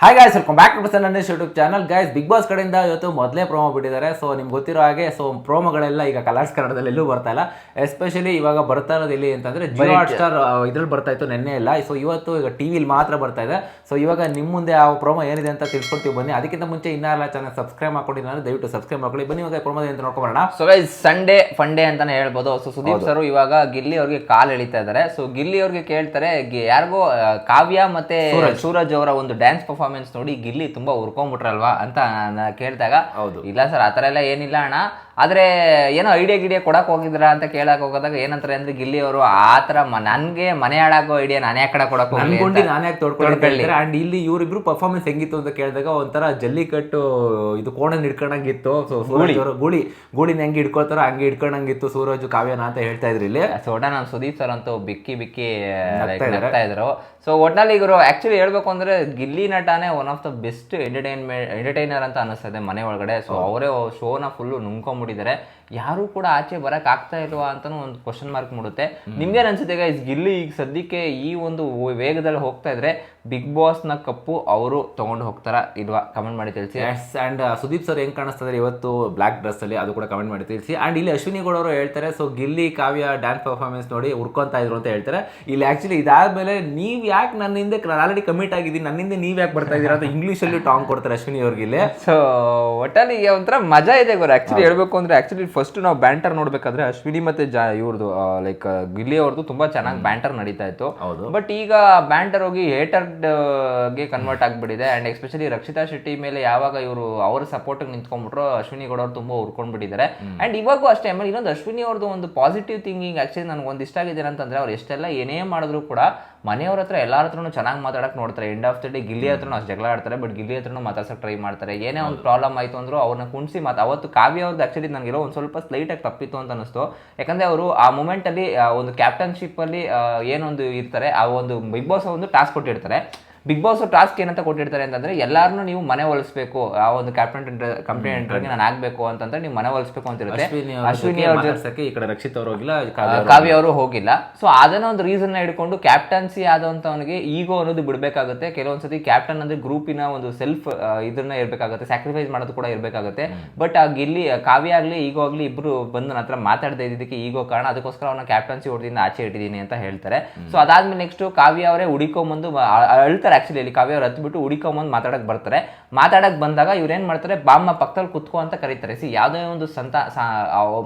Hi guys welcome back to ನನ್ನ YouTube channel guys Big Boss ಕಡೆಯಿಂದ ಇವತ್ತು ಮೊದಲೇ ಪ್ರೋಮೋ ಬಿಟ್ಟಿದ್ದಾರೆ. ಸೊ ನಿಮ್ಗೆ ಗೊತ್ತಿರೋ ಹಾಗೆ ಸೊ ಪ್ರೋಮೋಗಳೆಲ್ಲ ಈಗ ಕಲರ್ಸ್ ಕನ್ನಡದಲ್ಲಿ ಎಲ್ಲೂ ಬರ್ತಾ ಇಲ್ಲ. ಎಸ್ಪೆಷಲಿ ಇವಾಗ ಬರ್ತಾ ಇರೋದು ಇಲ್ಲಿ ಅಂತಂದ್ರೆ ಜಿಯೋ ಹಾಟ್ ಸ್ಟಾರ್ ಇದ್ರಲ್ಲಿ ಬರ್ತಾ ಇತ್ತು ನೆನ್ನೆ ಇಲ್ಲ ಸೊ ಇವತ್ತು ಈಗ ಟಿವಿಲಿ ಮಾತ್ರ ಬರ್ತಾ ಇದೆ. ಸೊ ಇವಾಗ ನಿಮ್ಮ ಮುಂದೆ ಆ ಪ್ರೋಮೋ ಏನಿದೆ ಅಂತ ತಿಳ್ಕೊಡ್ತೀವಿ ಬನ್ನಿ. ಅದಕ್ಕಿಂತ ಮುಂಚೆ ಇನ್ನೆಲ್ಲ ಚಾನಲ್ ಸಬ್ಸ್ಕ್ರೈಬ್ ಮಾಡ್ಕೊಂಡಿದ್ದಾರೆ ದಯವಿಟ್ಟು ಸಬ್ಸ್ಕ್ರೈಬ್ ಮಾಡ್ಕೊಳ್ಳಿ. ಬನ್ನಿ ಇವಾಗ ಪ್ರೋಮೋ ಅಂತ ನೋಡ್ಕೊಂಬರೋಣ. ಸೊ ಗೈಸ್ ಸಂಡೇ ಫಂಡೇ ಅಂತಾನೆ ಹೇಳ್ಬೋದು. ಸೊ ಸುದೀಪ್ ಸರ್ ಇವಾಗ ಗಿಲ್ಲಿ ಅವ್ರಿಗೆ ಕಾಲ್ ಎಳಿತಾ ಇದ್ದಾರೆ. ಸೊ ಗಿಲ್ಲಿ ಅವ್ರಿಗೆ ಕೇಳ್ತಾರೆ ಯಾರಿಗೂ ಯಾರಿಗೋ ಕಾವ್ಯ ಮತ್ತೆ ಸೂರಜ್. ಅವರ ಒಂದು ಡ್ಯಾನ್ಸ್ ಪರ್ಫಾರ್ಮೆನ್ಸ್ ನೋಡಿ ಗಿಲ್ಲಿ ತುಂಬಾ ಉರ್ಕೊಂಡ್ಬಿಟ್ರಲ್ವಾ ಅಂತ ನಾನು ಕೇಳಿದಾಗ ಹೌದು. ಇಲ್ಲ ಸರ್ ಆತರ ಎಲ್ಲ ಏನಿಲ್ಲ ಅಣ್ಣ ಆದ್ರೆ ಏನೋ ಐಡಿಯಾ ಗಿಡಿಯಾ ಕೊಡಕ್ಕೆ ಹೋಗಿದ್ರ ಅಂತ ಕೇಳಕ್ಕೆ ಹೋಗೋದಾಗ ಏನಂತಾರೆ ಅಂದ್ರೆ ಗಿಲ್ಲಿ ಅವರು ಆತರ ಮ- ನನಗೆ ಮನೆ ಹಾಳಾಗೋ ಐಡಿಯಾ ನಾನೇ ಕಡೆ ಕೊಡಕ್ಕೆ ಹೋಗಿ. ನಾನೇ ತೊಡ್ಕೊಳ್ಳಿ. ಆ್ಯಂಡ್ ಇಲ್ಲಿ ಇವರಿಬ್ರು ಪರ್ಫಾರ್ಮೆನ್ಸ್ ಹೆಂಗಿತ್ತು ಅಂತ ಕೇಳಿದಾಗ ಒಂಥರ ಜಲ್ಲಿಕಟ್ಟು ಇದು ಕೋಣನ ಹಿಡ್ಕೊಂಡಂಗಿತ್ತು. ಸೊ ಸೂರಜ್ ಅವರು ಗೂಳಿ. ಗೂಳಿನ ಹೆಂಗೆ ಹಿಡ್ಕೊಳ್ತಾರೋ ಹಂಗೆ ಹಿಡ್ಕೊಂಡಂಗಿತ್ತು ಸೂರಜ್ ಕಾವ್ಯನ ಅಂತ ಹೇಳ್ತಾ ಇದ್ರಿ ಇಲ್ಲಿ. ಸೊ ಒಟ್ಟ ನಾನು ಸುದೀಪ್ ಸರ್ ಅಂತೂ ಬಿಕ್ಕಿ ಬಿಕ್ಕಿ ನಗ್ತಾ like ಇದಾರೆ. ಸೊ ಒಟ್ನಲ್ಲಿ ಇವರು ಆ್ಯಕ್ಚುಲಿ ಹೇಳ್ಬೇಕು ಅಂದ್ರೆ Gilli ನಟನೇ one of the best entertainment entertainer ಅಂತ ಅನಿಸ್ತದೆ ಮನೆ ಒಳಗಡೆ. ಸೊ ಅವರೇ ಶೋನ ಫುಲ್ ನುಂಗ್ಕೊಂಡ್ಬಿಟ್ಟಿದ್ದಾರೆ ಯಾರು ಕೂಡ ಆಚೆ ಬರಕ್ ಆಗ್ತಾ ಇಲ್ವಾ ಅಂತ ಒಂದು ಕ್ವಶನ್ ಮಾರ್ಕ್ ಮೂಡುತ್ತೆ. ನಿಮ್ಗೆ ಅನ್ಸುತ್ತೆ ಗೈಸ್ ಗಿಲ್ಲಿ ಈಗ ಸದ್ಯಕ್ಕೆ ಈ ಒಂದು ವೇಗದಲ್ಲಿ ಹೋಗ್ತಾ ಇದ್ರೆ ಬಿಗ್ ಬಾಸ್ನ ಕಪ್ಪು ಅವರು ತಗೊಂಡು ಹೋಗ್ತಾರ ಇಲ್ವಾ? ಕಮೆಂಟ್ ಮಾಡಿ ತಿಳಿಸಿ. ಎಸ್ ಅಂಡ್ ಸುದೀಪ್ ಸರ್ ಹೆಂಗ್ ಕಾಣಿಸ್ತದೆ ಇವತ್ತು ಬ್ಲಾಕ್ ಡ್ರೆಸ್ ಅಲ್ಲಿ ಅದು ಕೂಡ ಕಮೆಂಟ್ ಮಾಡಿ ತಿಳಿಸಿ. ಅಂಡ್ ಇಲ್ಲಿ ಅಶ್ವಿನಿ ಗೌಡ ಅವರು ಹೇಳ್ತಾರೆ so Gilli Kavya dance performance ನೋಡಿ ಉರ್ಕೊಂತ ಇದ್ರು ಅಂತ ಹೇಳ್ತಾರೆ. ಇಲ್ಲಿ ಆಕ್ಚುಲಿ ಇದಾದ್ಮೇಲೆ ನೀವ್ ಯಾಕೆ ನನ್ನ ಹಿಂದೆ ಆಲ್ರೆಡಿ ಕಮಿಟ್ ಆಗಿದ್ದೀನಿ ನನ್ನಿಂದ ನೀವ್ ಯಾಕೆ ಬರ್ತಾ ಇದೀರ ಅಂತ ಇಂಗ್ಲಿಷ್ ಅಲ್ಲಿ ಟಾಂಗ್ ಕೊಡ್ತಾರೆ ಅಶ್ವಿನಿ ಅವ್ರಿಗೆ ಇಲ್ಲಿ. ಸೊ ಒಟ್ಟಲ್ಲಿ ಒಂಥರ ಮಜಾ ಇದೆ ಗುರು. ಆಕ್ಚುಲಿ ಹೇಳ್ಬೇಕು ಅಂದ್ರೆ ಆಕ್ಚುಲಿ ಫಸ್ಟ್ ನಾವು ಬ್ಯಾಂಟರ್ ನೋಡ್ಬೇಕಾದ್ರೆ ಅಶ್ವಿನಿ ಮತ್ತೆ ಜಾ ಇವ್ರದ್ದು ಲೈಕ್ ಗಿಲ್ಲಿ ಅವ್ರದ್ದು ತುಂಬಾ ಚೆನ್ನಾಗಿ ಬ್ಯಾಂಟರ್ ನಡೀತಾ ಇತ್ತು. ಬಟ್ ಈಗ ಬ್ಯಾಂಟರ್ ಹೋಗಿ ಹೇಟರ್ಗೆ ಕನ್ವರ್ಟ್ ಆಗ್ಬಿಟ್ಟಿದೆ. ಅಂಡ್ ಎಸ್ಪೆಷಲಿ ರಕ್ಷಿತಾ ಶೆಟ್ಟಿ ಮೇಲೆ ಯಾವಾಗ ಇವರು ಅವ್ರ ಸಪೋರ್ಟ್ ನಿಂತ್ಕೊಂಡ್ಬಿಟ್ರು ಅಶ್ವಿನಿ ಗೌಡ ಅವ್ರು ತುಂಬಾ ಉರ್ಕೊಂಡ್ಬಿಟ್ಟಿದ್ದಾರೆ ಅಂಡ್ ಇವಾಗೂ ಅಷ್ಟೇ ಆಮೇಲೆ ಇನ್ನೊಂದು ಅಶ್ವಿನಿ ಅವ್ರದ್ದು ಒಂದು ಪಾಸಿಟಿವ್ ಥಿಂಕಿಂಗ್ ಆಕ್ಚುಲಿ ನನಗೆ ಒಂದು ಇಷ್ಟ ಆಗಿದೆ ಅಂತಂದ್ರೆ ಅವ್ರು ಎಷ್ಟೆಲ್ಲ ಏನೇ ಮಾಡಿದ್ರು ಕೂಡ ಮನೆಯವ್ರ ಹತ್ರ ಎಲ್ಲಾರ ಹತ್ರನು ಚೆನ್ನಾಗಿ ಮಾತಾಡಕ್ ನೋಡ್ತಾರೆ. End of the day Gilli ಹತ್ರನು ಅಷ್ಟು ಜಗಳ ಆಡ್ತಾರೆ ಬಟ್ ಗಿಲ್ಲಿ ಹತ್ರನು ಮಾತಾಡ್ಸಕ್ ಟ್ರೈ ಮಾಡ್ತಾರೆ. ಏನೇ ಒಂದು ಪ್ರಾಬ್ಲಮ್ ಆಯ್ತು ಅಂದ್ರೂ ಅವ್ರನ್ನ ಕುಣಿಸಿ ಮಾತು ಅವತ್ತು ಕಾವ್ಯ ಅವ್ರದ್ದು ಆಕ್ಚುಲಿ ನನಗಿರೋ ಒಂದು ಸ್ವಲ್ಪ ಸ್ಲೈಟ್ ಸ್ಲೈಟಾಗಿ ತಪ್ಪಿತ್ತು ಅಂತ ಅನಿಸ್ತು ಯಾಕಂದರೆ ಅವರು ಆ ಮೂಮೆಂಟಲ್ಲಿ ಒಂದು ಕ್ಯಾಪ್ಟನ್ಶಿಪ್ಪಲ್ಲಿ ಏನೊಂದು ಇರ್ತಾರೆ, ಆ ಒಂದು ಬಿಗ್ ಬಾಸ್ ಒಂದು ಟಾಸ್ಕ್ ಕೊಟ್ಟಿರ್ತಾರೆ. ಬಿಗ್ ಬಾಸ್ ಟಾಸ್ಕ್ ಏನಂತ ಕೊಟ್ಟಿರ್ತಾರೆ ಅಂತಂದ್ರೆ ಎಲ್ಲಾರನ್ನು ನೀವು ಮನೆ ಒಲಿಸ್ಬೇಕು. ಆ ಒಂದು ಕ್ಯಾಪ್ಟನ್ ಕಂಪ್ಲೇಂಟ್ಗೆ ನಾನು ಆಗ್ಬೇಕು ಅಂತಂದ್ರೆ ನೀವು ಮನೆ ಒಲಿಸ್ಬೇಕು ಅಂತ ಇರುತ್ತೆ ಅಶ್ವಿನಿ ಅವ್ರ ಈ ಕಡೆ ರಕ್ಷಿತ್ ಅವ್ರು ಹೋಗಿಲ್ಲ ಕಾವ್ಯ ಅವ್ರು ಹೋಗಿಲ್ಲ. ಸೊ ಅದನ್ನ ಒಂದು ರೀಸನ್ ಹಿಡ್ಕೊಂಡು ಕ್ಯಾಪ್ಟನ್ಸಿ ಆದಂತವನಿಗೆ ಈಗೋ ಅನ್ನೋದು ಬಿಡಬೇಕಾಗುತ್ತೆ. ಕೆಲವೊಂದ್ಸತಿ ಕ್ಯಾಪ್ಟನ್ ಅಂದ್ರೆ ಗ್ರೂಪಿನ ಒಂದು ಸೆಲ್ಫ್ ಇದನ್ನ ಇರಬೇಕಾಗುತ್ತೆ. ಸ್ಯಾಕ್ರಿಫೈಸ್ ಮಾಡೋದು ಕೂಡ ಇರಬೇಕಾಗುತ್ತೆ. ಬಟ್ ಆಗ ಇಲ್ಲಿ ಕಾವ್ಯ ಆಗಲಿ ಈಗೋ ಆಗಲಿ ಇಬ್ರು ಬಂದು ನನ್ನ ಹತ್ರ ಮಾತಾಡದೇ ಇದ್ದಕ್ಕೆ ಈಗೋ ಕಾರಣ ಅದಕ್ಕೋಸ್ಕರ ಅವನ ಕ್ಯಾಪ್ಟನ್ಸಿ ಹೊಡೆದಿಂದ ಆಚೆ ಇಟ್ಟಿದ್ದೀನಿ ಅಂತ ಹೇಳ್ತಾರೆ. ಸೊ ಅದಾದ್ಮೇಲೆ ನೆಕ್ಸ್ಟ್ ಕಾವ್ಯ ಅವರೇ ಹುಡಿಕೊಂಬಂದು ಅಳ್ತಾರೆ. ಆಕ್ಚುಲಿ ಇಲ್ಲಿ ಕಾವ್ಯ ಅವ್ರು ಹತ್ಬಿಟ್ಟು ಹುಡಿಕೊಂಬಂದು ಮಾತಾಡೋಕ್ಕೆ ಬರ್ತಾರೆ. ಮಾತಾಡೋಕ್ಕೆ ಬಂದಾಗ ಇವ್ರು ಏನು ಮಾಡ್ತಾರೆ? ಬಾಮ್ಮ ಪಕ್ಕದಲ್ಲಿ ಕುತ್ಕೋ ಅಂತ ಕರೀತಾರೆ. ಸಿ ಯಾವುದೇ ಒಂದು ಸಂತ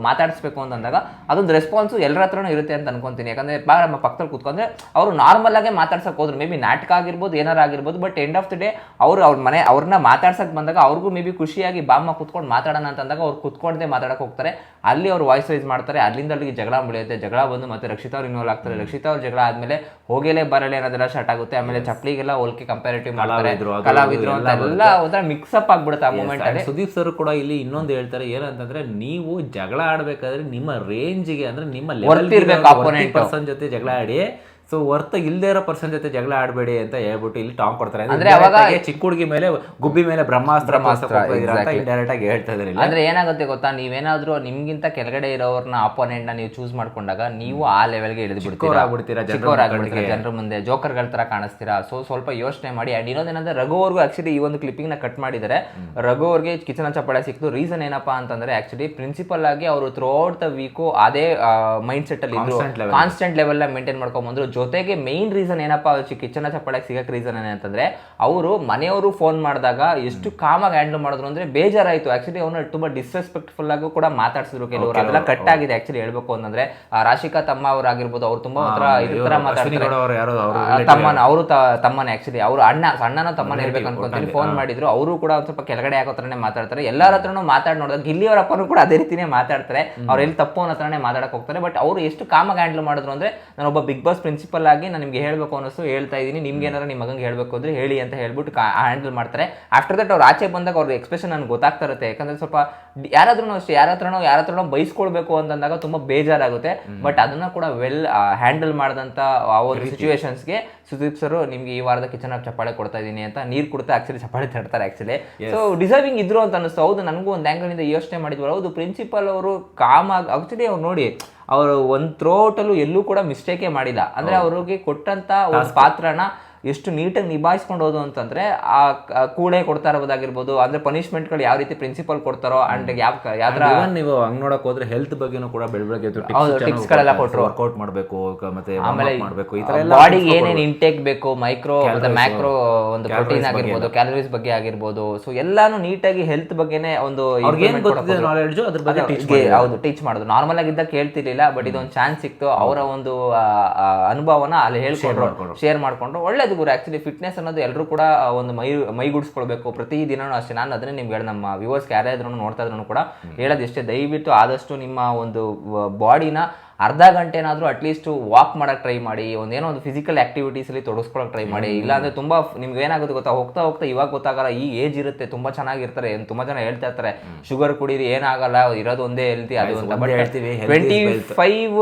ಮಾತಾಡಿಸ್ಬೇಕು ಅಂತಂದಾಗ ಅದೊಂದು ರೆಸ್ಪಾನ್ಸು ಎಲ್ಲರ ಹತ್ರನೂ ಇರುತ್ತೆ ಅಂತ ಅನ್ಕೊಂತೀನಿ. ಯಾಕಂದರೆ ಬಾ, ನಮ್ಮ ಪಕ್ಕದಲ್ಲಿ ಕುತ್ಕೊಂಡ್ರೆ ಅವರು ನಾರ್ಮಲ್ ಆಗೇ ಮಾತಾಡ್ಸಕ್ ಹೋದ್ರು. ಮೇ ಬಿ ನಾಟಕ ಆಗಿರ್ಬೋದು, ಏನಾರ ಆಗಿರ್ಬೋದು but end of the day ಅವರು ಅವ್ರ ಮನೆ ಅವ್ರನ್ನ ಮಾತಾಡ್ಸೋಕೆ ಬಂದಾಗ ಅವ್ರಿಗೂ ಮೇ ಬಿ ಖುಷಿಯಾಗಿ ಬಾಮ್ಮ ಕುತ್ಕೊಂಡು ಮಾತಾಡೋಣ ಅಂತಂದಾಗ ಅವ್ರು ಕುತ್ಕೊಂಡೇ ಮಾತಾಡೋಕೆ ಹೋಗ್ತಾರೆ. ಅಲ್ಲಿ ಅವ್ರು ವಾಯ್ಸ್ ರೈಸ್ ಮಾಡ್ತಾರೆ. ಅಲ್ಲಿಂದ ಅಲ್ಲಿಗೆ ಜಗಳ ಬೆಳೆಯುತ್ತೆ ಜಗಳ ಬಂದು ಮತ್ತೆ ರಕ್ಷಿತಾ ಅವ್ರು ಇನ್ವಾಲ್ವ್ ಆಗ್ತಾರೆ. ರಕ್ಷಿತಾ ಅವ್ರ ಜಗಳ ಆದ್ಮೇಲೆ ಹೋಗಲೇ ಬರಲೇ ಅನ್ನೋದೆಲ್ಲ ಸ್ಟಾರ್ಟ್ ಆಗುತ್ತೆ. ಆಮೇಲೆ ಚಪ್ಲಿಗೆಲ್ಲ ಹೋಲಿಕೆ ಕಂಪ್ಯಾರಿಟಿವ್ ಮಾಡ್ತಾರೆ. ಕಲಾವಿದ್ರು, ಅಂತ ಎಲ್ಲ ಒಂಥರ ಮಿಕ್ಸ್ ಅಪ್ ಆಗ್ಬಿಡುತ್ತೆ ಆ ಮೂಮೆಂಟ್ ಅಲ್ಲಿ. ಸುದೀಪ್ ಸರ್ ಕೂಡ ಇಲ್ಲಿ ಇನ್ನೊಂದು ಹೇಳ್ತಾರೆ ಏನಂತಂದ್ರೆ ನೀವು ಜಗಳ ಆಡ್ಬೇಕಾದ್ರೆ ನಿಮ್ಮ ರೇಂಜ್ಗೆ ಅಂದ್ರೆ ನಿಮ್ಮ ಲೆವೆಲ್. ಪರ್ಸನ್ ಜೊತೆ ಜಗಳ ಆಡಿ ಸೊ ವರ್ತ ಇಲ್ಲದೆ ಇರೋ ಪರ್ಸನ್ ಜೊತೆ ಜಗಳ ಆಡಬೇಡಿ ಅಂತ ಹೇಳ್ಬಿಟ್ಟು ಇಲ್ಲಿ ಟಾಂಗ್ ಕೊಡ್ತಾರೆ. ಅಂದ್ರೆ ಅವಾಗ- ಚಿಕ್ಕ ಹುಡುಗಿ ಮೇಲೆ ಗುಬ್ಬಿ ಮೇಲೆ ಬ್ರಹ್ಮಾಸ್ತ್ರ. ಇಂಡೈರೆಕ್ಟ್ ಆಗಿ ಹೇಳ್ತಾ ಇದ್ದಾರೆ ಇಲ್ಲಿ. ಅಂದ್ರೆ ಏನಾಗುತ್ತೆ ಗೊತ್ತಾ? ನೀವೇನಾದ್ರೂ ನಿಮ್ಗಿಂತ ಕೆಳಗಡೆ ಇರೋರ್ನ ಅಪೋನೆಂಟ್ನ ನೀವು ಚೂಸ್ ಮಾಡ್ಕೊಂಡಾಗ ನೀವು ಆ ಲೆವೆಲ್ಗೆ ಇಳಿದು ಬಿಡ್ತೀರಾ ಜನರ ಮುಂದೆ ಜೋಕರ್ಗಳ ತರ ಕಾಣಿಸ್ತೀರಾ? ಸೊ ಸ್ವಲ್ಪ ಯೋಚನೆ ಮಾಡಿ. ಅಂಡ್ ಇನ್ನೊಂದೇನಂದ್ರೆ ರಘು ಅವ್ರಿಗೂ ಆಕ್ಚುಲಿ ಈ ಒಂದು ಕ್ಲಿಪ್ಪಿಂಗ್ನ ಕಟ್ ಮಾಡಿದ್ದಾರೆ. ರಘು ಅವ್ರಿಗೆ ಕಿಚನ ಚಪ್ಪಾಳೆ ಸಿಕ್ತು. ರೀಸನ್ ಏನಪ್ಪಾ ಅಂತಂದ್ರೆ ಆಕ್ಚುಲಿ ಪ್ರಿನ್ಸಿಪಲ್ ಆಗಿ ಅವರು ಥ್ರೂ ಔಟ್ ದ ವೀಕು ಅದೇ ಮೈಂಡ್ ಸೆಟ್ ಅಲ್ಲಿ ಇದ್ರು. ಕಾನ್ಸ್ಟೆಂಟ್ ಲೆವೆಲ್ನ ಮೇಂಟೈನ್ ಮಾಡ್ಕೊಂಡ್ ಬಂದ್ರು. ಜೊತೆಗೆ ಮೈನ್ ರೀಸನ್ ಏನಪ್ಪಾ ಕಿಚನ ಚಪ್ಪಾಳಕ್ಕೆ ಸಿಗಕ್ಕೆ ರೀಸನ್ ಏನಂತಂದ್ರೆ ಅವರು ಮನೆಯವರು ಫೋನ್ ಮಾಡಿದಾಗ ಎಷ್ಟು ಕಾಮಾಗಿ ಹ್ಯಾಂಡಲ್ ಮಾಡಿದ್ರು ಅಂದ್ರೆ ಬೇಜಾರಾಯ್ತು. ಆಕ್ಚುಲಿ ಅವನು ತುಂಬಾ ಡಿಸ್ರೆಸ್ಪೆಕ್ಟ್ಫುಲ್ ಆಗಿ ಕೂಡ ಮಾತಾಡ್ಸಿದ್ರು ಕೆಲವರು. ಅದೆಲ್ಲ ಕಟ್ ಆಗಿದೆ ಆಕ್ಚುಲಿ ಹೇಳ್ಬೇಕು ಅಂತಂದ್ರೆ ರಾಶಿಕಾ ತಮ್ಮ ಅವ್ರಾಗಿರ್ಬೋದು ಅವ್ರು ತುಂಬಾ ಒಂಥರ ಇದ್ರ ತರ ಅಶ್ವಿನಿ ಮಾತಾಡ್ತಾರೆ. ತಮ್ಮನ ಅವರು ತಮ್ಮನೇ ಆಕ್ಚುಲಿ ಅವರು ಅಣ್ಣ ಅಣ್ಣನ ತಮ್ಮನ ಇರ್ಬೇಕು ಅನ್ಕೊಂತೀನಿ. ಫೋನ್ ಮಾಡಿದ್ರು. ಅವರು ಕೂಡ ಒಂದ್ ಸ್ವಲ್ಪ ಕೆಳಗಡೆ ಯಾಕೋ ತರನೇ ಮಾತಾಡ್ತಾರೆ. ಎಲ್ಲರ ಹತ್ರನೂ ಮಾತಾಡ್ ನೋಡಿದಾಗ ಗಿಲ್ಲಿ ಅವರ ಅಪ್ಪನೂ ಕೂಡ ಅದೇ ರೀತಿನೇ ಮಾತಾಡ್ತಾರೆ. ಅವ್ರು ಎಲ್ಲಿ ತಪ್ಪು ಅನ್ನೋ ಹತ್ರನೇ ಮಾತಾಡಕ್ ಹೋಗ್ತಾರೆ. ಬಟ್ ಅವರು ಎಷ್ಟು ಕಾಮಾಗಿ ಹ್ಯಾಂಡಲ್ ಮಾಡಿದ್ರು ಅಂದ್ರೆ ನಾನು ಒಬ್ಬ ಬಿಗ್ ಬಾಸ್ ಪ್ರಿನ್ಸಿಪಲ್ ಆಗಿ ನಾನು ನಿಮ್ಗೆ ಹೇಳಬೇಕು ಅನ್ನಿಸ್ತು ಹೇಳ್ತಾ ಇದ್ದೀನಿ. ನಿಮ್ಗೆ ಏನಾರ ನಿಮ್ಮ ಮಗಂಗೆ ಹೇಳಬೇಕು ಅಂದ್ರೆ ಹೇಳಿ ಅಂತ ಹೇಳ್ಬಿಟ್ಟು ಹ್ಯಾಂಡಲ್ ಮಾಡ್ತಾರೆ. ಆಫ್ಟರ್ ದಟ್ ಅವ್ರು ಆಚೆ ಬಂದಾಗ ಅವ್ರ ಎಕ್ಸ್ಪ್ರೆಷನ್ ನನ್ಗೆ ಗೊತ್ತಾಗ್ತಾ ಇರುತ್ತೆ. ಯಾಕಂದ್ರೆ ಸ್ವಲ್ಪ ಯಾರಾದ್ರೂ ಅಷ್ಟೇ ಯಾರ ಹತ್ರನೋ ಯಾರ ಹತ್ರನೋ ಬೈಸ್ಕೊಳ್ಬೇಕು ಅಂತಂದಾಗ ತುಂಬ ಬೇಜಾರಾಗುತ್ತೆ. ಬಟ್ ಅದನ್ನ ಕೂಡ ವೆಲ್ ಹ್ಯಾಂಡಲ್ ಮಾಡಿದಂತ ಆ ಒಂದು ಸಿಚುವೇಶನ್ಸ್ಗೆ ಸುದೀಪ್ ಸರ್ ನಿಮ್ಗೆ ಈ ವಾರದ ಕಿಚನ್ ಚಪ್ಪಾಳೆ ಕೊಡ್ತಾ ಇದೀನಿ ಅಂತ ನೀರು ಕೊಡ್ತಾ ಆಕ್ಚುಲಿ ಚಪ್ಪಾಳೆ ತಡ್ತಾರೆ ಆಕ್ಚುಲಿ ಸೊ ಡಿಸರ್ವಿಂಗ್ ಇದ್ರು ಅಂತ ಅನಿಸ್ತು ಹೌದು ನನಗೂ ಒಂದು ಆ್ಯಂಗಲ್ ಇಂದ ಯೋಚನೆ ಮಾಡಿದ್ವಲ್ಲ ಹೌದು ಪ್ರಿನ್ಸಿಪಲ್ ಅವರು ಕಾಮಾಗಿ ಆಕ್ಚುಲಿ ಅವ್ರು ನೋಡಿ ಅವರು ಒಂದು ಥ್ರೋಟಲ್ಲೂ ಎಲ್ಲೂ ಕೂಡ ಮಿಸ್ಟೇಕೇ ಮಾಡಿಲ್ಲ. ಅಂದರೆ ಅವ್ರಿಗೆ ಕೊಟ್ಟಂಥ ಒಂದು ಪಾತ್ರನ ಎಷ್ಟು ನೀಟಾಗಿ ನಿಭಾಯಿಸ್ಕೊಂಡು ಹೋದು ಅಂತಂದ್ರೆ ಆ ಕೂಡೆ ಕೊಡ್ತಾ ಇರೋದಾಗಿರ್ಬೋದು. ಅಂದ್ರೆ ಪನಿಷ್ಮೆಂಟ್ಗಳು ಯಾವ ರೀತಿ ಪ್ರಿನ್ಸಿಪಲ್ ಕೊಡ್ತಾರೋ ಅಂಡ್ ಯಾವ ಯಾವ ಥರ ನೀವು ಹಂಗ್ ನೋಡಕ್ ಹೋದ್ರೆ ಹೆಲ್ತ್ ಬಗ್ಗೆನೂ ಕೂಡ ಬೆಳ್ ಬೆಳಗ್ಗೆ ಕೊಟ್ಟರು tips ಗಳೆಲ್ಲ ಕೊಟ್ರು. ವರ್ಕೌಟ್ ಮಾಡಬೇಕು ಮತ್ತೆ ಆಮೇಲೆ ಮಾಡಬೇಕು ಈ ತರ ಎಲ್ಲ ಬಾಡಿಗೆ ಏನೇನು ಇಂಟೇಕ್ ಬೇಕು ಮೈಕ್ರೋ ಮತ್ತೆ ಮ್ಯಾಕ್ರೋ ಒಂದು ಪ್ರೋಟೀನ್ ಆಗಿರ್ಬೋದು ಕ್ಯಾಲರೀಸ್ ಬಗ್ಗೆ ಆಗಿರ್ಬೋದು. ಸೊ ಎಲ್ಲಾನು ನೀಟಾಗಿ ಹೆಲ್ತ್ ಬಗ್ಗೆನೇ ಒಂದು ಏನು ಗೊತ್ತಿದೆ. ನಾಲೆಡ್ಜ್ ಅದ್ರ ಬಗ್ಗೆ ಟೀಚ್ ಹೌದು ಟೀಚ್ ಮಾಡೋದು ನಾರ್ಮಲ್ ಆಗಿದ್ದಾಗ ಕೇಳ್ತಿರ್ಲಿಲ್ಲ ಬಟ್ ಇದೊಂದು ಚಾನ್ಸ್ ಸಿಕ್ತು. ಅವರ ಒಂದು ಅನುಭವನ ಅಲ್ಲಿ ಹೇಳ್ಕೊಂಡ್ರು ಶೇರ್ ಮಾಡ್ಕೊಂಡ್ರು. ಒಳ್ಳೇದು ಗುರು. ಆ್ಯಕ್ಚುಲಿ ಫಿಟ್ನೆಸ್ ಅನ್ನೋದು ಎಲ್ಲರೂ ಕೂಡ ಒಂದು ಮೈ ಮೈಗೂಡಿಸ್ಕೊಳ್ಬೇಕು. ಪ್ರತಿ ದಿನನೂ ಅಷ್ಟೇ. ನಾನು ಅದನ್ನೇ ನಿಮ್ಗೆ ಹೇಳಿ ನಮ್ಮ ವ್ಯೂವರ್ಸ್ ಯಾರೇ ಇದ್ರೂ ನೋಡ್ತಾ ಇದ್ರು ಕೂಡ ಹೇಳೋದು ಇಷ್ಟೇ ದಯವಿಟ್ಟು ಆದಷ್ಟು ನಿಮ್ಮ ಒಂದು ಬಾಡಿನ ಅರ್ಧ ಗಂಟೆನಾದ್ರೂ ಅಟ್ಲೀಸ್ಟ್ ವಾಕ್ ಮಾಡೋಕ್ಕೆ ಟ್ರೈ ಮಾಡಿ ಒಂದೇನೋ ಒಂದು ಫಿಸಿಕಲ್ ಆಕ್ಟಿವಿಟೀಸ್ ಅಲ್ಲಿ ತೊಡಗಿಸ್ಕೊಳಕ್ ಟ್ರೈ ಮಾಡಿ ಇಲ್ಲಾಂದರೆ ತುಂಬಾ ನಿಮ್ಗೆ ಏನಾಗುತ್ತೆ ಗೊತ್ತಾ? ಹೋಗ್ತಾ ಹೋಗ್ತಾ ಇವಾಗ ಗೊತ್ತಾಗಲ್ಲ ಈ ಏಜ್ ಇರುತ್ತೆ ತುಂಬಾ ಚೆನ್ನಾಗಿರ್ತಾರೆ ಏನು ತುಂಬಾ ಜನ ಹೇಳ್ತಾ ಇರ್ತಾರೆ ಶುಗರ್ ಕುಡೀರಿ ಏನಾಗಲ್ಲ ಇರೋದು ಒಂದೇ ಹೆಲ್ತಿ ಅದು ಅಂತ. ಬಟ್ ಹೇಳ್ತೀವಿ, ಟ್ವೆಂಟಿ. ಫೈವ್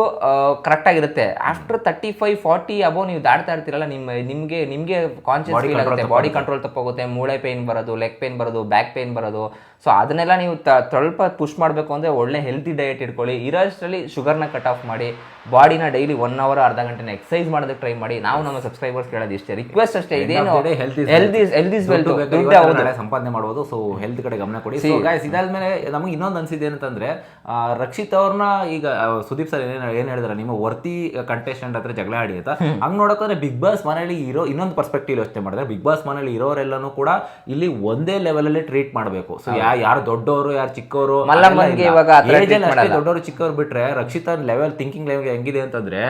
ಕರೆಕ್ಟ್ ಆಗಿರುತ್ತೆ. After thirty five forty above ನೀವು ದಾಡ್ತಾ ಇರ್ತೀರಲ್ಲ ನಿಮ್ಮ ನಿಮಗೆ ನಿಮಗೆ ಕಾನ್ಶಿಯಸ್ ಫೀಲ್ ಆಗುತ್ತೆ ಬಾಡಿ ಕಂಟ್ರೋಲ್ ತಪ್ಪೋಗುತ್ತೆ. ಮೂಳೆ ಪೇನ್ ಬರೋದು ಲೆಗ್ ಪೇನ್ ಬರೋದು ಬ್ಯಾಕ್ ಪೇನ್ ಬರೋದು. ಸೊ ಅದನ್ನೆಲ್ಲ ನೀವು ಸ್ವಲ್ಪ ಪುಷ್ ಮಾಡಬೇಕು ಅಂದರೆ ಒಳ್ಳೆ ಹೆಲ್ತಿ ಡಯಟ್ ಇಟ್ಕೊಳ್ಳಿ. ಇರೋಷ್ಟರಲ್ಲಿ ಶುಗರ್ನ ಕಟ್ ಆಫ್ ಮಾಡಿ ಬಾಡಿನ ಡೈಲಿ ಒನ್ ಅವರ್ ಅರ್ಧ ಗಂಟೆನ ಎಕ್ಸಸೈಸ್ ಮಾಡೋದಕ್ಕೆ ಟ್ರೈ ಮಾಡಿ. ನಾವು ನಮ್ಮ ಸಬ್ಸ್ಕ್ರೈಬರ್ಸ್ ಕೇಳೋದು ಇಷ್ಟೇ. ರಿಕ್ವೆಸ್ಟ್ ಅಷ್ಟೇ ಇದೇನು ಸಂಪಾದನೆ ಮಾಡ್ಬೋದು ಸೊ ಹೆಲ್ತ್ ಕಡೆ ಗಮನ ಕೊಡಿ. ಸೊ ಗಾಯ್ಸ್ ಇದಾದ್ಮೇಲೆ ನಮಗೆ ಇನ್ನೊಂದು ಅನ್ಸಿದ್ದು ಏನಂತಂದ್ರೆ ರಕ್ಷಿತ್ ಅವ್ರನ್ನ ಈಗ ಸುದೀಪ್ ಸರ್ ಏನ್ ಏನ್ ಹೇಳಿದ್ರ ನಿಮ್ಮ ವರ್ತಿ ಕಂಟೆಸ್ಟೆಂಟ್ ಹತ್ರ ಜಗಳ ಆಡಿ ಅಂತ. ಹಂಗ್ ನೋಡೋಕಂದ್ರೆ ಬಿಗ್ ಬಾಸ್ ಮನೇಲಿ ಇರೋ ಇನ್ನೊಂದು ಪರ್ಸ್ಪೆಕ್ಟಿವ್ ಯೋಚನೆ ಮಾಡಿದ್ರೆ ಬಿಗ್ ಬಾಸ್ ಮನೇಲಿ ಇರೋರೆಲ್ಲನೂ ಕೂಡ ಇಲ್ಲಿ ಒಂದೇ ಲೆವೆಲ್ ಅಲ್ಲಿ ಟ್ರೀಟ್ ಮಾಡಬೇಕು. ಸೊ ಯಾರು ದೊಡ್ಡವರು ಯಾರು ಚಿಕ್ಕವರು. ದೊಡ್ಡವರು ಚಿಕ್ಕವ್ರು ಬಿಟ್ರೆ ರಕ್ಷಿತ್ ಲೆವೆಲ್ ಥಿಂಕಿಂಗ್ ಲೆವೆಲ್ ಹೆಂಗಿದೆ ಅಂತಂದ್ರೆ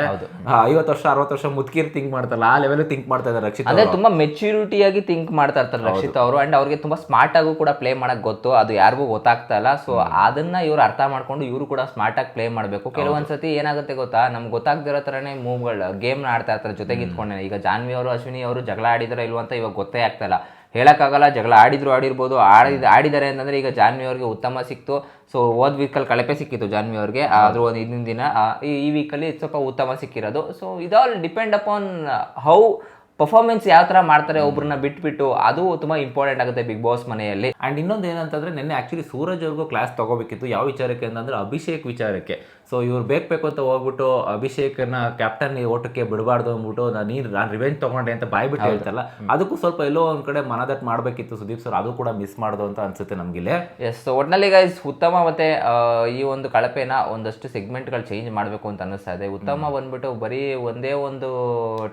ಐವತ್ತು ವರ್ಷ ಅರವತ್ತು ವರ್ಷ ಮುದುಕಿರ್ ಥಿಂಕ್ ಮಾಡ್ತಾರಲ್ಲ ಆ ಲೆವೆಲ್ ಥಿಂಕ್ ಮಾಡ್ತಾ ಇದ್ದಾರೆ ರಕ್ಷಿತ್ ಅದೇ ತುಂಬಾ ಮೆಚ್ಯೂರಿಟಿ ಆಗಿ ಥಿಂಕ್ ಮಾಡ್ತಾ ಇರ್ತಾರೆ ರಕ್ಷಿತ್ ಅವರು. ಅಂಡ್ ಅವ್ರಿಗೆ ತುಂಬಾ ಸ್ಮಾರ್ಟ್ ಆಗೂ ಕೂಡ ಪ್ಲೇ ಮಾಡಕ್ ಗೊತ್ತು. ಅದು ಯಾರಿಗೂ ಗೊತ್ತಾಗ್ತಾ ಇಲ್ಲ. ಸೊ ಅದನ್ನ ಇವ್ರು ಅರ್ಥ ಮಾಡ್ಕೊಂಡು ಇವರು ಕೂಡ ಸ್ಮಾರ್ಟ್ ಆಗಿ ಪ್ಲೇ ಮಾಡಬೇಕು. ಕೆಲವೊಂದ್ಸತಿ ಏನಾಗುತ್ತೆ ಗೊತ್ತಾ? ನಮ್ಗೆ ಗೊತ್ತಾಗ್ದಿರೋ ತರನೇ ಮೂವ್ಗಳು ಗೇಮ್ ಆಡ್ತಾ ಇರ್ತಾರೆ ಜೊತೆಗೆ ಈಗ ಜಾನ್ವಿ ಅವರು ಅಶ್ವಿನಿ ಅವರು ಜಗಳ ಆಡಿದಾರ ಇಲ್ವಂತ ಅಂತ ಇವಾಗ ಗೊತ್ತೇ ಆಗ್ತಾ ಇಲ್ಲ. ಹೇಳಕ್ಕಾಗಲ್ಲ, ಜಗಳ ಆಡಿದ್ರು ಆಡಿರ್ಬೋದು, ಆಡಿದ, ಆಡಿದ್ದಾರೆ ಅಂತಂದರೆ ಈಗ ಜಾನ್ವಿ ಅವ್ರಿಗೆ ಉತ್ತಮ ಸಿಕ್ತು. ಸೊ ಹೋದ ವೀಕಲ್ಲಿ ಕಳಪೆ ಸಿಕ್ಕಿತ್ತು ಜಾನ್ವಿ ಅವ್ರಿಗೆ. ಆದರೂ ಒಂದು ಹಿಂದಿನ ದಿನ. ಈ ಈ ವೀಕಲ್ಲಿ ಸ್ವಲ್ಪ ಉತ್ತಮ ಸಿಕ್ಕಿರೋದು. So it all depend upon how performance ಯಾವ ತರ ಮಾಡ್ತಾರೆ ಒಬ್ಬರನ್ನ ಬಿಟ್ಬಿಟ್ಟು ಅದು ತುಂಬಾ ಇಂಪಾರ್ಟೆಂಟ್ ಆಗುತ್ತೆ ಬಿಗ್ ಬಾಸ್ ಮನೆಯಲ್ಲಿ. ಅಂಡ್ ಇನ್ನೊಂದು ಏನಂತಂದ್ರೆ ನಿನ್ನೆ ಆ್ಯಕ್ಚುಲಿ ಸೂರಜ್ ಅವ್ರಿಗೂ ಕ್ಲಾಸ್ ತಗೋಬೇಕಿತ್ತು. ಯಾವ ವಿಚಾರಕ್ಕೆ ಅಂತಂದರೆ ಅಭಿಷೇಕ್ ವಿಚಾರಕ್ಕೆ. ಸೊ ಇವ್ರು ಬೇಕು ಬೇಕು ಅಂತ ಹೋಗ್ಬಿಟ್ಟು ಅಭಿಷೇಕನ ಕ್ಯಾಪ್ಟನ್ ಓಟಕ್ಕೆ ಬಿಡಬಾರ್ದು ಅಂದ್ಬಿಟ್ಟು ನಾನು ನೀನು ನಾನು ರಿವೆಂಜ್ ತಗೊಂಡೆ ಅಂತ ಬಾಯ್ಬಿಟ್ಟು ಹೇಳ್ತಲ್ಲ? ಅದಕ್ಕೂ ಸ್ವಲ್ಪ ಎಲ್ಲೋ ಒಂದ್ ಕಡೆ ಮನದಟ್ಟು ಮಾಡಬೇಕಿತ್ತು ಸುದೀಪ್ ಸರ್ ಅದು ಕೂಡ ಮಿಸ್ ಮಾಡೋದು ಅಂತ ಅನ್ಸುತ್ತೆ ನಮಗಿಲ್ಲಿ. ಎಸ್ ಒಟ್ನಲ್ಲಿ ಗೈಸ್ ಉತ್ತಮ ಮತ್ತೆ ಈ ಒಂದು ಕಳಪೆನ ಒಂದಷ್ಟು ಸೆಗ್ಮೆಂಟ್ಗಳು ಚೇಂಜ್ ಮಾಡಬೇಕು ಅಂತ ಅನ್ನಿಸ್ತಾ ಇದೆ. ಉತ್ತಮ ಬಂದ್ಬಿಟ್ಟು ಬರೀ ಒಂದೇ ಒಂದು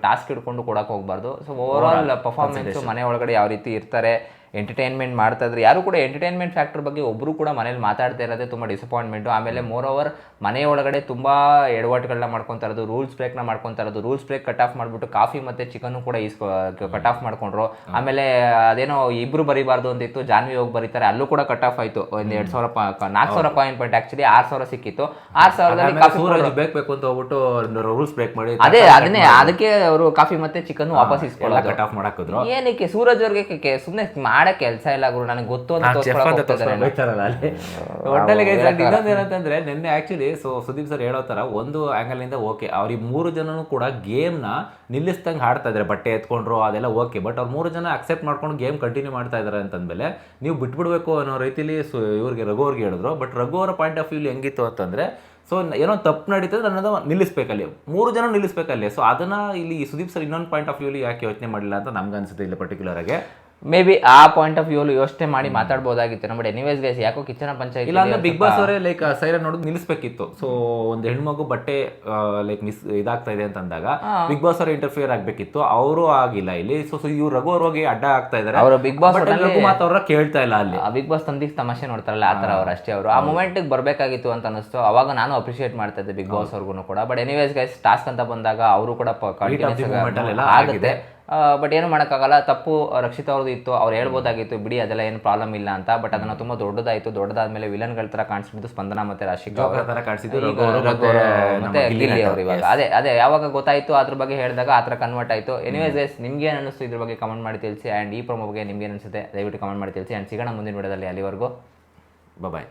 ಟಾಸ್ಕ್ ಇಟ್ಕೊಂಡು ಕೊಡೋಕೆ ಹೋಗ್ಬಾರ್ದು. ಸೊ ಓವರ್ ಆಲ್ ಪರ್ಫಾರ್ಮೆನ್ಸ್ ಮನೆ ಒಳಗಡೆ ಯಾವ ರೀತಿ ಇರ್ತಾರೆ ಎಂಟರ್ಟೈನ್ಮೆಂಟ್ ಮಾಡ್ತಾ ಇದ್ರೆ. ಯಾರು ಕೂಡ ಎಂಟರ್ಟೈನ್ಮೆಂಟ್ ಫ್ಯಾಕ್ಟರ್ ಬಗ್ಗೆ ಒಬ್ರು ಕೂಡ ಮನೇಲಿ ಮಾತಾಡ್ತಾ ಇರೋದೇ ತುಂಬ ಡಿಸಪಾಯಿಂಟ್ಮೆಂಟು ಆಮೇಲೆ ಮೋರ್ ಓವರ್ ಮನೆ ಒಳಗಡೆ ತುಂಬ ಎಡವಟ್ಟುಗಳನ್ನ ಮಾಡ್ಕೊತಾ ಇರೋದು ರೂಲ್ಸ್ ಬ್ರೇಕ್ನ ಮಾಡ್ಕೊತಾ ಇರೋದು ರೂಲ್ಸ್ ಬ್ರೇಕ್ ಕಟ್ ಆಫ್ ಮಾಡಿಬಿಟ್ಟು ಕಾಫಿ ಮತ್ತೆ ಚಿಕನ್ ಕೂಡ ಇಸ್ಕೊ ಕಟ್ ಆಫ್ ಮಾಡ್ಕೊಂಡ್ರು. ಆಮೇಲೆ ಅದೇನೋ ಇಬ್ರು ಬರಿಬಾರ್ದು ಅಂತಿತ್ತು ಜಾನ್ವಿ ಹೋಗಿ ಬರೀತಾರೆ ಅಲ್ಲೂ ಕೂಡ ಕಟ್ ಆಫ್ ಆಯ್ತು. ಒಂದು ಎರಡ್ ಸಾವಿರ ನಾಲ್ಕು ಸಾವಿರ ಪಾಯಿಂಟ್ ಪಾಯಿಂಟ್ ಆಕ್ಚುಲಿ ಆರು ಸಾವಿರ ಸಿಕ್ಕಿತ್ತು. ಆರು ಸಾವಿರದಲ್ಲಿ ಸೂರಜ್ ಬೇಕು ಬೇಕು ಅಂತ ಹೋಗ್ಬಿಟ್ಟು ರೂಲ್ಸ್ ಬ್ರೇಕ್ ಮಾಡಿ ಅದೇ ಅದನ್ನೇ ಅದಕ್ಕೆ ಅವರು ಕಾಫಿ ಮತ್ತೆ ಚಿಕನ್ ವಾಪಸ್ ಇಸ್ಕೊಳ್ಳೋದು ಕಟ್ ಆಫ್ ಮಾಡಾಕಿದ್ರು. ಏನಕ್ಕೆ? ಸೂರಜ್ ಅವ್ರಿಗೆ ಸುಮ್ಮನೆ ಮಾಡೋ ಕೆಲಸ ಇಲ್ಲ ಗುರು ನನಗೆ ಗೊತ್ತು ಅಂತ ಇನ್ನೊಂದು ಏನಂತಂದ್ರೆ ನಿನ್ನೆ ಆಕ್ಚುಲಿ ಸೊ ಸುದೀಪ್ ಸರ್ ಹೇಳೋ ತರ ಒಂದು ಆಂಗಲ್ ಇಂದ ಓಕೆ ಅವ್ರಿಗೆ ಮೂರು ಜನನು ಕೂಡ ಗೇಮ್ನ ನಿಲ್ಲಿಸ್ದಂಗೆ ಆಡ್ತಾ ಇದಾರೆ. ಬಟ್ಟೆ ಎತ್ಕೊಂಡ್ರು ಅದೆಲ್ಲ ಓಕೆ ಬಟ್ ಅವ್ರು ಮೂರು ಜನ ಅಕ್ಸೆಪ್ಟ್ ಮಾಡ್ಕೊಂಡು ಗೇಮ್ ಕಂಟಿನ್ಯೂ ಮಾಡ್ತಾ ಇದಾರೆ ಅಂತಂದ್ಮೇಲೆ ನೀವು ಬಿಟ್ಬಿಡ್ಬೇಕು ಅನ್ನೋ ರೀತಿಲಿ ಇವ್ರಿಗೆ ರಘು ಅವ್ರಿಗೆ ಹೇಳಿದ್ರು. ಬಟ್ ರಘು ಅವರ ಪಾಯಿಂಟ್ ಆಫ್ ವ್ಯೂ ಹೆಂಗಿತ್ತು ಅಂತಂದ್ರೆ ಸೊ ಏನೋ ತಪ್ಪು ನಡೀತದೆ ಅನ್ನೋದು ನಿಲ್ಲಿಸ್ಬೇಕಲ್ಲಿ. ಮೂರು ಜನ ನಿಲ್ಲಿಸ್ಬೇಕಲ್ಲಿ. ಸೊ ಅದನ್ನ ಇಲ್ಲಿ ಸುದೀಪ್ ಸರ್ ಇನ್ನೊಂದು ಪಾಯಿಂಟ್ ಆಫ್ ವ್ಯೂಲಿ ಯಾಕೆ ಯೋಚನೆ ಮಾಡಿಲ್ಲ ಅಂತ ನಮ್ಗೆ ಅನ್ಸುತ್ತೆ ಇಲ್ಲಿ ಪರ್ಟಿಕ್ಯುಲರ್ ಆಗಿ. ಮೇ ಬಿ ಆ ಪಾಯಿಂಟ್ ಆಫ್ ವ್ಯೂ ಯೋಚನೆ ಮಾಡಿ ಮಾತಾಡ್ಬೋದಾಗಿತ್ತು. ನಮ್ಮ ಎನಿವೇಸ್ ಗೈಸ್ ಯಾಕೋ ಕಿಚನ ಪಂಚಾಯತ್ ಇಲ್ಲ ಅಂದ್ರೆ ಬಿಗ್ ಬಾಸ್ ಅವರೇ ಲೈಕ್ ಸೈರನ್ ನೋಡೋದು ನಿಲ್ಲಿಸ್ಬೇಕಿತ್ತು. ಸೊ ಒಂದು ಹೆಣ್ಮಗು ಬಟ್ಟೆ ಲೈಕ್ ಮಿಸ್ ಇದಾಗ್ತಾ ಇದೆ ಅಂತ ಅಂದಾಗ ಬಿಗ್ ಬಾಸ್ ಅವರು ಇಂಟರ್ಫಿಯರ್ ಆಗ್ಬೇಕಿತ್ತು. ಅವರು ಆಗಿಲ್ಲ ಇಲ್ಲಿ. ಸೊ ಇವ್ರು ರಘು ಅವ್ರಿಗೆ ಅಡ್ಡ ಆಗ್ತಾ ಇದಾರೆ. ಅವರು ಬಿಗ್ ಬಾಸ್ ಅವ್ರ ಕೇಳ್ತಾ ಇಲ್ಲ ಅಲ್ಲಿ. ಬಿಗ್ ಬಾಸ್ ತಂದಿಗೆ ತಮಾಷೆ ನೋಡ್ತಾರಲ್ಲ ಆ ಥರ ಅವ್ರು ಅಷ್ಟೇ ಅವರು. ಆ ಮೂಮೆಂಟ್ ಬರ್ಬೇಕಾಗಿತ್ತು ಅಂತ ಅನಿಸ್ತು ಅವಾಗ ನಾನು ಅಪ್ರಿಷಿಯೇಟ್ ಮಾಡ್ತಾ ಇದ್ದೆ ಬಿಗ್ ಬಾಸ್ ಅವ್ರಿಗೂ ಕೂಡ. ಬಟ್ ಎನಿವೇಸ್ ಗೈಸ್ ಟಾಸ್ಕ್ ಅಂತ ಬಂದಾಗ ಅವರು ಕೂಡ ಆಗುತ್ತೆ. ಬಟ್ ಏನು ಮಾಡೋಕ್ಕಾಗಲ್ಲ ತಪ್ಪು ರಕ್ಷಿತ್ ಅವ್ರದ್ದು ಇತ್ತು ಅವ್ರು ಹೇಳ್ಬೋದಾಗಿತ್ತು ಬಿಡಿ ಅದೆಲ್ಲ ಏನು ಪ್ರಾಬ್ಲಮ್ ಇಲ್ಲ ಅಂತ ಬಟ್ ಅದನ್ನ ತುಂಬಾ ದೊಡ್ಡದಾಯ್ತು ದೊಡ್ಡದಾದ್ಮೇಲೆ ವಿಲನ್ಗಳ ತರ ಕಾಣಿಸ್ಬಿಟ್ಟು ಸ್ಪಂದನ ಮತ್ತೆ ರಾಶಿಕ್ ರಘು ಮತ್ತೆ ಗಿಲ್ಲಿ ಅವರು ಇವಾಗ ಅದೇ ಅದೇ ಯಾವಾಗ ಗೊತ್ತಾಯ್ತು ಅದ್ರ ಬಗ್ಗೆ ಹೇಳಿದಾಗ ಆ ಥರ ಕನ್ವರ್ಟ್ ಆಯ್ತು. ಎನಿವೇಸ್ ಎಸ್ ನಿಮ್ಗೆ ಏನು ಅನಿಸ್ತು ಇದ್ರ ಬಗ್ಗೆ ಕಮೆಂಟ್ ಮಾಡಿ ತಿಳಿಸಿ ಆ್ಯಂಡ್ ಈ ಪ್ರೊಮೋ ಬಗ್ಗೆ ನಿಮ್ಗೆ ಅನಿಸುತ್ತೆ ದಯವಿಟ್ಟು ಕಮೆಂಟ್ ಮಾಡಿ ತಿಳಿಸಿ ಆ್ಯಂಡ್ ಸಿಗೋಣ ಮುಂದಿನ ವಿಡಿಯೋದಲ್ಲಿ ಅಲ್ಲಿವರೆಗೂ. ಬಾಯ್